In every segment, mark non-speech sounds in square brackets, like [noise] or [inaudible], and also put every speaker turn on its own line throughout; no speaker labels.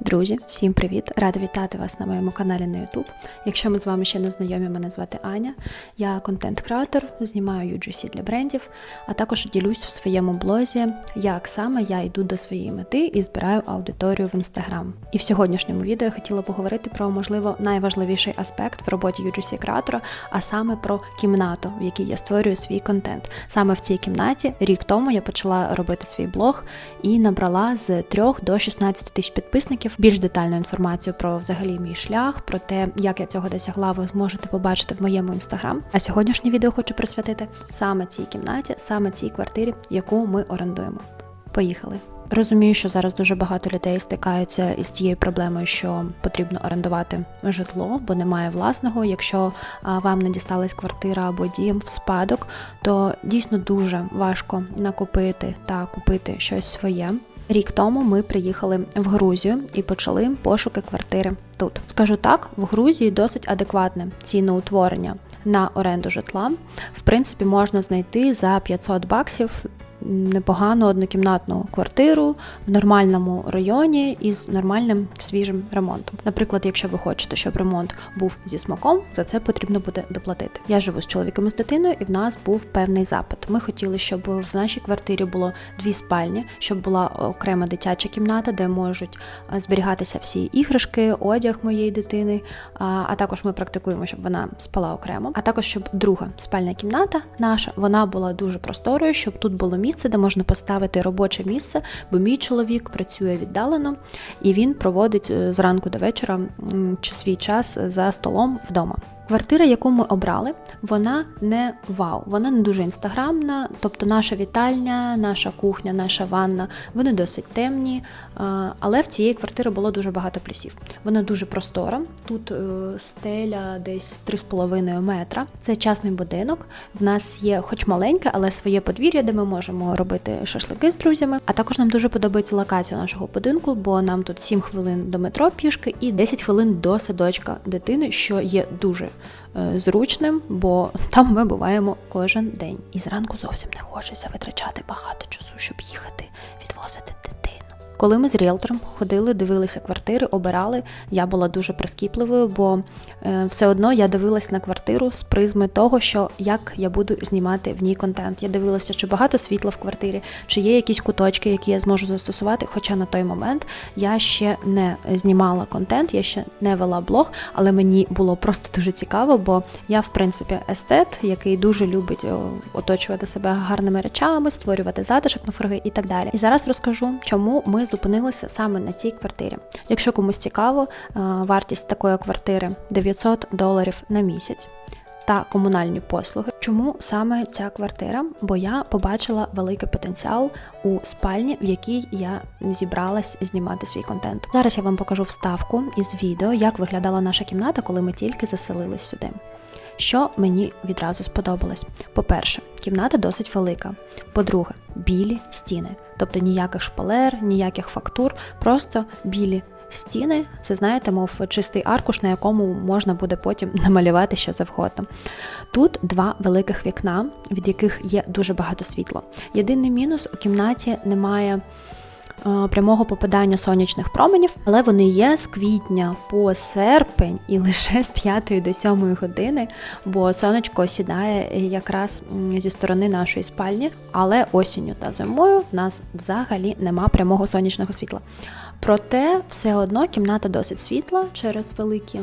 Друзі, всім привіт! Рада вітати вас на моєму каналі на YouTube. Якщо ми з вами ще не знайомі, мене звати Аня. Я контент-креатор, знімаю UGC для брендів, а також ділюсь в своєму блозі, як саме я йду до своєї мети і збираю аудиторію в Instagram. І в сьогоднішньому відео я хотіла поговорити про, можливо, найважливіший аспект в роботі UGC креатора, а саме про кімнату, в якій я створюю свій контент. Саме в цій кімнаті рік тому я почала робити свій блог і набрала з 3 до 16 тисяч підписників. Більш детальну інформацію про взагалі мій шлях, про те, як я цього досягла, ви зможете побачити в моєму інстаграм. А сьогоднішнє відео хочу присвятити саме цій кімнаті, саме цій квартирі, яку ми орендуємо. Поїхали. Розумію, що зараз дуже багато людей стикаються із тією проблемою, що потрібно орендувати житло, бо немає власного. Якщо вам не дісталась квартира або дім в спадок, то дійсно дуже важко накопити та купити щось своє. Рік тому ми приїхали в Грузію і почали пошуки квартири тут. Скажу так, в Грузії досить адекватне ціноутворення на оренду житла. В принципі, можна знайти за 500 баксів непогану однокімнатну квартиру в нормальному районі із нормальним свіжим ремонтом. Наприклад, якщо ви хочете, щоб ремонт був зі смаком, за це потрібно буде доплатити. Я живу з чоловіком і з дитиною, і в нас був певний запит. Ми хотіли, щоб в нашій квартирі було дві спальні, щоб була окрема дитяча кімната, де можуть зберігатися всі іграшки, одяг моєї дитини. А також ми практикуємо, щоб вона спала окремо. А також щоб друга спальня кімната наша вона була дуже просторою, щоб тут було місце, де можна поставити робоче місце, бо мій чоловік працює віддалено і він проводить зранку до вечора свій час за столом вдома. Квартира, яку ми обрали, вона не вау, вона не дуже інстаграмна. Тобто наша вітальня, наша кухня, наша ванна, вони досить темні. Але в цієї квартири було дуже багато плюсів. Вона дуже простора. Тут стеля десь 3,5 метра. Це частний будинок. В нас є, хоч маленьке, але своє подвір'я, де ми можемо робити шашлики з друзями. А також нам дуже подобається локація нашого будинку, бо нам тут 7 хвилин до метро пішки і 10 хвилин до садочка дитини, що є дуже зручним, бо там ми буваємо кожен день. І зранку зовсім не хочеться витрачати багато часу, щоб їхати, відвозити дитину. Коли ми з ріелтором ходили, дивилися квартири, обирали, я була дуже прискіпливою, бо е, все одно я дивилась на квартиру з призми того, що як я буду знімати в ній контент. Я дивилася, чи багато світла в квартирі, чи є якісь куточки, які я зможу застосувати. Хоча на той момент я ще не знімала контент, я ще не вела блог, але мені було просто дуже цікаво, бо я, в принципі, естет, який дуже любить оточувати себе гарними речами, створювати затишок на форги і так далі. І зараз розкажу, чому ми зупинилися саме на цій квартирі. Якщо комусь цікаво, вартість такої квартири 900 доларів на місяць. Та комунальні послуги. Чому саме ця квартира? Бо я побачила великий потенціал у спальні, в якій я зібралась знімати свій контент. Зараз я вам покажу вставку із відео, як виглядала наша кімната, коли ми тільки заселились сюди. Що мені відразу сподобалось? По-перше, кімната досить велика. По-друге, білі стіни, тобто ніяких шпалер, ніяких фактур, просто білі стіни. Це знаєте, мов чистий аркуш, на якому можна буде потім [laughs] намалювати що завгодно. Тут два великих вікна, від яких є дуже багато світла. Єдиний мінус у кімнаті немає. Прямого попадання сонячних променів, але вони є з квітня по серпень і лише з 5 до 7 години, бо сонечко сідає якраз зі сторони нашої спальні, але осінню та зимою в нас взагалі нема прямого сонячного світла. Проте все одно кімната досить світла через великі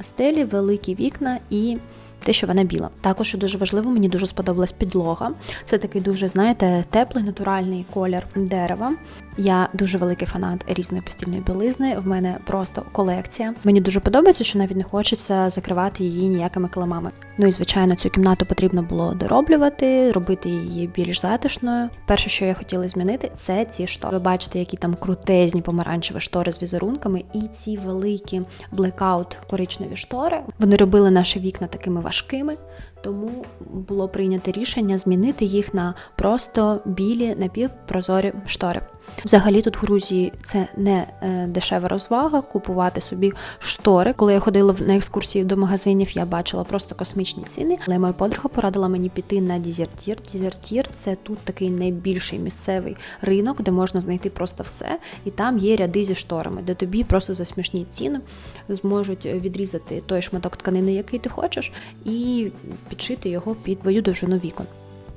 стелі, великі вікна і те, що вона біла. Також що дуже важливо, мені дуже сподобалась підлога. Це такий дуже, знаєте, теплий натуральний колір дерева. Я дуже великий фанат різної постільної білизни. В мене просто колекція. Мені дуже подобається, що навіть не хочеться закривати її ніякими килимами. Ну і звичайно, цю кімнату потрібно було дороблювати, робити її більш затишною. Перше, що я хотіла змінити, це ці штори. Ви бачите, які там крутезні помаранчеві штори з візерунками, і ці великі блекаут коричневі штори. Вони робили наші вікна такими важкими, тому було прийнято рішення змінити їх на просто білі напівпрозорі штори. Взагалі тут в Грузії це не е, дешева розвага купувати собі штори. Коли я ходила на екскурсії до магазинів, я бачила просто космічні ціни. Але моя подруга порадила мені піти на Дізертір. Дізертір це тут такий найбільший місцевий ринок, де можна знайти просто все. І там є ряди зі шторами, де тобі просто за смішні ціни зможуть відрізати той шматок тканини, який ти хочеш, і підшити його під твою довжину вікон.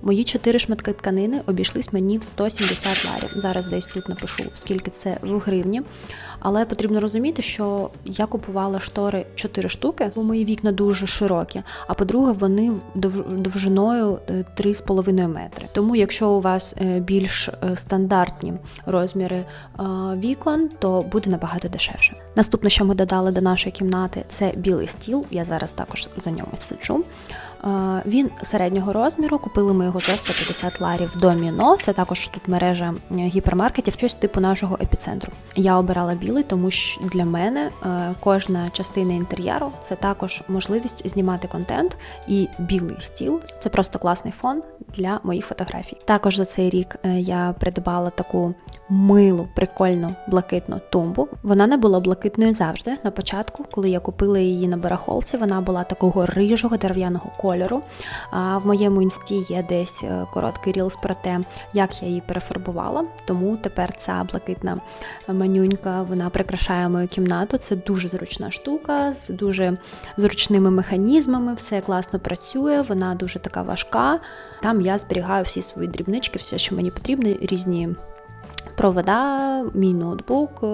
Мої чотири шматки тканини обійшлись мені в 170 ларів. Зараз десь тут напишу, скільки це в гривні. Але потрібно розуміти, що я купувала штори 4 штуки, бо мої вікна дуже широкі. А по-друге, вони довжиною е, 3,5 метри. Тому, якщо у вас е, більш е, стандартні розміри е, вікон, то буде набагато дешевше. Наступне, що ми додали до нашої кімнати, це білий стіл. Я зараз також за ньому сиджу. Він середнього розміру. Купили ми його за 150 ларів доміно. Це також тут мережа е, гіпермаркетів, щось типу нашого епіцентру. Я обирала білий, тому що для мене е, кожна частина інтер'єру це також можливість знімати контент. І білий стіл це просто класний фон для моїх фотографій. Також за цей рік е, я придбала таку милу, прикольну блакитну тумбу. Вона не була блакитною завжди. На початку, коли я купила її на барахолці, вона була такого рижого дерев'яного кольору. А в моєму інсті є десь е, короткий рілс про те, як я її перефарбувала. Тому тепер ця блакитна манюнька вона прикрашає мою кімнату. Це дуже зручна штука з дуже зручними механізмами. Все класно працює, вона дуже така важка. Там я зберігаю всі свої дрібнички, все, що мені потрібно, різні провода, мій ноутбук, е,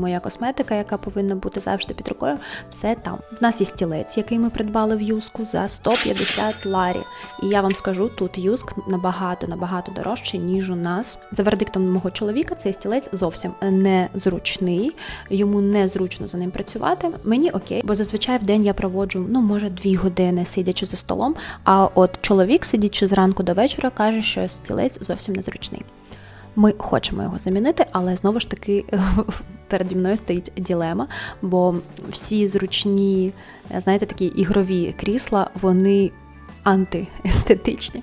моя косметика, яка повинна бути завжди під рукою, все там. В нас є стілець, який ми придбали в юску за 150 ларі. І я вам скажу, тут юск набагато набагато дорожчий, ніж у нас. За вердиктом мого чоловіка, цей стілець зовсім не зручний, йому не зручно за ним працювати. Мені окей, бо зазвичай в день я проводжу, ну може, дві години сидячи за столом. А от чоловік, сидячи зранку до вечора, каже, що стілець зовсім незручний. Ми хочемо його замінити, але знову ж таки [laughs] переді мною стоїть ділема, бо всі зручні, знаєте, такі ігрові крісла, вони антиестетичні.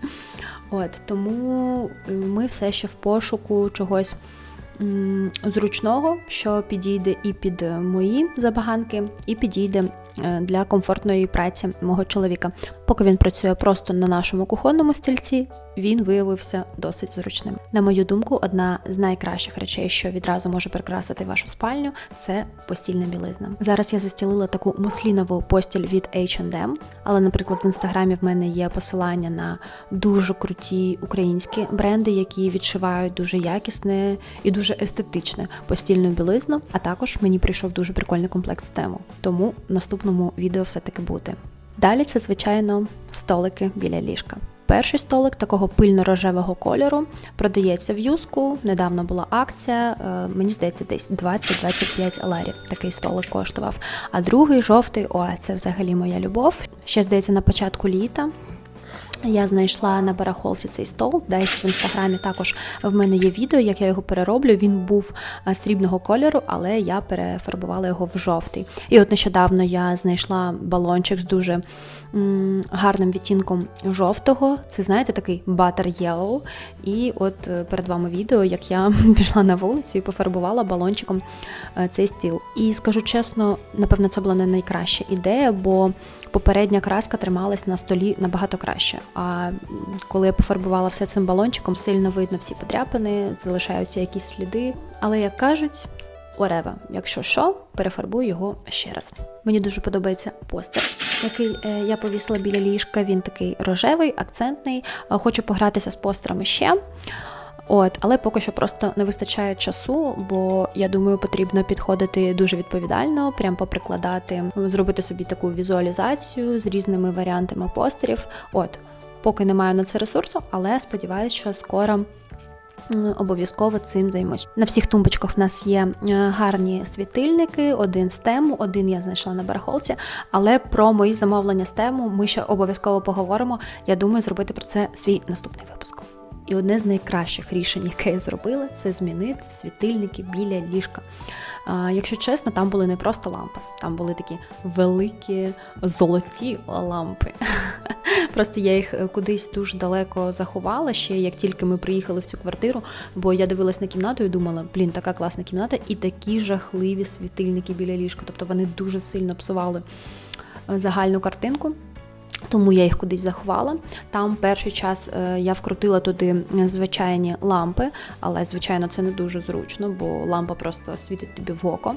От тому ми все ще в пошуку чогось зручного, що підійде і під мої забаганки, і підійде е, для комфортної праці мого чоловіка. Поки він працює просто на нашому кухонному стільці, він виявився досить зручним. На мою думку, одна з найкращих речей, що відразу може прикрасити вашу спальню, це постільна білизна. Зараз я застілила таку муслінову постіль від H&M, але, наприклад, в інстаграмі в мене є посилання на дуже круті українські бренди, які відшивають дуже якісне і дуже естетичне постільну білизну. А також мені прийшов дуже прикольний комплект з тему. Тому в наступному відео все таки буде. Далі це, звичайно, столики біля ліжка. Перший столик такого пильно-рожевого кольору продається в юску. Недавно була акція, е, мені здається, десь 20-25 ларів такий столик коштував. А другий жовтий, о, це взагалі моя любов. Ще здається, на початку літа. Я знайшла на барахолці цей стол, десь в інстаграмі також в мене є відео, як я його перероблю. Він був е, срібного кольору, але я перефарбувала його в жовтий. І от нещодавно я знайшла балончик з дуже м, гарним відтінком жовтого. Це знаєте, такий butter yellow. І от е, перед вами відео, як я [laughs] пішла на вулицю і пофарбувала балончиком е, цей стіл. І скажу чесно, напевно, це була не найкраща ідея, бо попередня краска трималась на столі набагато краще. А коли я пофарбувала все цим балончиком, сильно видно всі подряпини, залишаються якісь сліди. Але як кажуть, whatever, якщо що, перефарбую його ще раз. Мені дуже подобається постер, який е, я повісила біля ліжка. Він такий рожевий, акцентний. Хочу погратися з постерами ще. От, але поки що просто не вистачає часу, бо я думаю, потрібно підходити дуже відповідально, прям поприкладати, зробити собі таку візуалізацію з різними варіантами постерів. От, поки не маю на це ресурсу, але сподіваюся, що скоро. Обов'язково цим займусь. На всіх тумбочках в нас є е, гарні світильники, один з тему, один я знайшла на барахолці. Але про мої замовлення з тему ми ще обов'язково поговоримо. Я думаю, зробити про це свій наступний випуск. І одне з найкращих рішень, яке я зробила, це змінити світильники біля ліжка. А, якщо чесно, там були не просто лампи, там були такі великі золоті лампи. [laughs] Просто я їх е, кудись дуже далеко заховала ще, як тільки ми приїхали в цю квартиру, бо я дивилась на кімнату і думала, блін, така класна кімната, і такі жахливі світильники біля ліжка. Тобто вони дуже сильно псували е, загальну картинку. Тому я їх кудись заховала. Там перший час е, я вкрутила туди звичайні лампи, але звичайно це не дуже зручно, бо лампа просто світить тобі в око.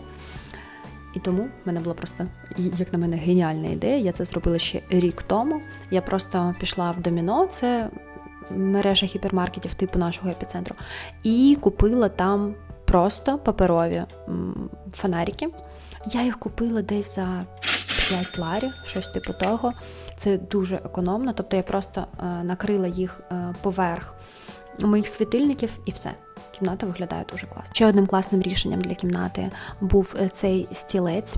І тому в мене була просто, як на мене, геніальна ідея. Я це зробила ще рік тому. Я просто пішла в доміно, це мережа гіпермаркетів типу нашого епіцентру, і купила там просто паперові фонарики. Я їх купила десь за 5 ларів, щось типу того. Це дуже економно. Тобто я просто е, накрила їх е, поверх моїх світильників і все. Кімната виглядає дуже класно. Ще одним класним рішенням для кімнати був е, цей стілець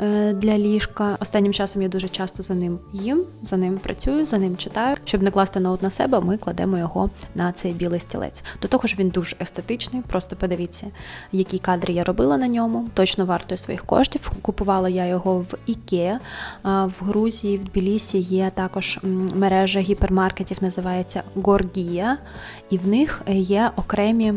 е, для ліжка. Останнім часом я дуже часто за ним їм, за ним працюю, за ним читаю. Щоб не класти ноут на себе, ми кладемо його на цей білий стілець. До того ж, він дуже естетичний. Просто подивіться, які кадри я робила на ньому. Точно вартує своїх коштів. Купувала я його в Ікеа. В Грузії, в Тбілісі є також мережа гіпермаркетів, називається Горгія, і в них є окремі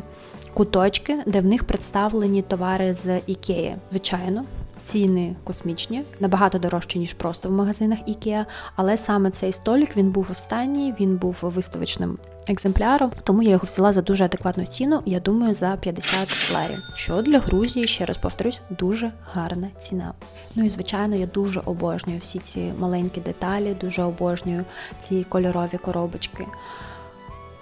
куточки, де в них представлені товари з Ікеї. Звичайно, ціни космічні, набагато дорожчі, ніж просто в магазинах Ікеа. Але саме цей столик він був останній, він був виставочним екземпляром, тому я його взяла за дуже адекватну ціну. Я думаю, за 50 ларів. Що для Грузії, ще раз повторюсь, дуже гарна ціна. Ну і звичайно, я дуже обожнюю всі ці маленькі деталі, дуже обожнюю ці кольорові коробочки.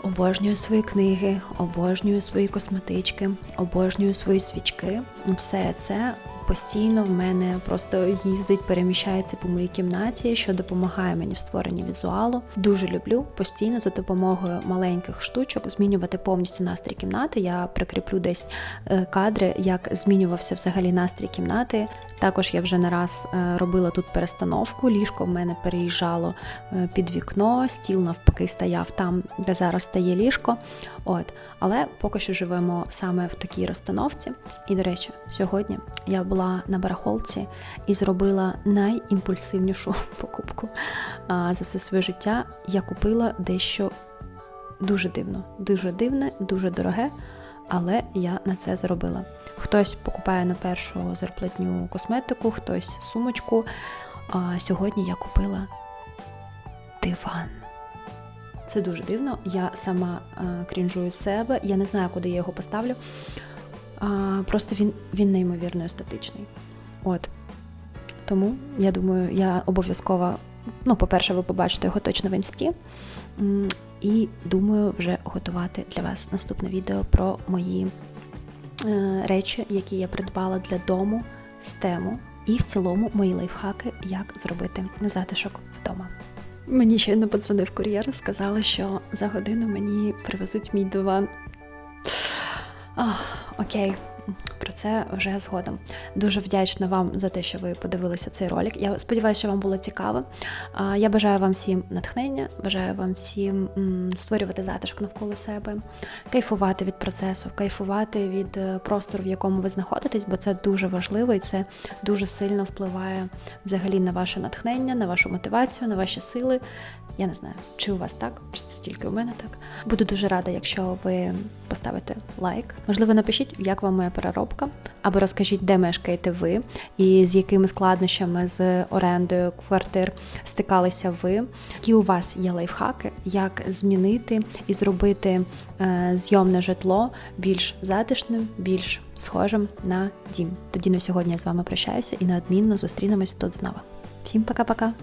Обожнюю свої книги, обожнюю свої косметички, обожнюю свої свічки. Все це постійно в мене просто їздить, переміщається по моїй кімнаті, що допомагає мені в створенні візуалу. Дуже люблю постійно за допомогою маленьких штучок змінювати повністю настрій кімнати. Я прикріплю десь е, кадри, як змінювався взагалі настрій кімнати. Також я вже не раз е, робила тут перестановку. Ліжко в мене переїжджало е, під вікно, стіл навпаки стояв там, де зараз стає ліжко. От, але поки що живемо саме в такій розстановці. І, до речі, сьогодні я була на барахолці і зробила найімпульсивнішу [laughs] покупку за все своє життя. Я купила дещо дуже дивно, дуже дивне, дуже дороге. Але я на це зробила. Хтось покупає на першу зарплатню косметику, хтось сумочку. А сьогодні я купила диван. Це дуже дивно. Я сама а, крінжую себе. Я не знаю, куди я його поставлю. А, Просто він, він неймовірно естетичний. От. Тому я думаю, я обов'язково, ну, по-перше, ви побачите його точно в інсті. І думаю, вже готувати для вас наступне відео про мої е, речі, які я придбала для дому з тему. І в цілому мої лайфхаки, як зробити затишок вдома. Мені щойно подзвонив кур'єр, сказали, що за годину мені привезуть мій диван. Ах, окей, про це вже згодом. Дуже вдячна вам за те, що ви подивилися цей ролик. Я сподіваюся, що вам було цікаво. Я бажаю вам всім натхнення, бажаю вам всім створювати затишок навколо себе, кайфувати від процесу, кайфувати від е, простору, в якому ви знаходитесь, бо це дуже важливо і це дуже сильно впливає взагалі на ваше натхнення, на вашу мотивацію, на ваші сили. Я не знаю, чи у вас так, чи це тільки у мене так. Буду дуже рада, якщо ви поставите лайк. Можливо, напишіть, як вам моя переробка, або розкажіть, де мешкаєте ви, і з якими складнощами з орендою квартир стикалися ви. Які у вас є лайфхаки, як змінити і зробити е, зйомне житло більш затишним, більш схожим на дім. Тоді на сьогодні я з вами прощаюся і неодмінно зустрінемось тут знову. Всім пока-пока!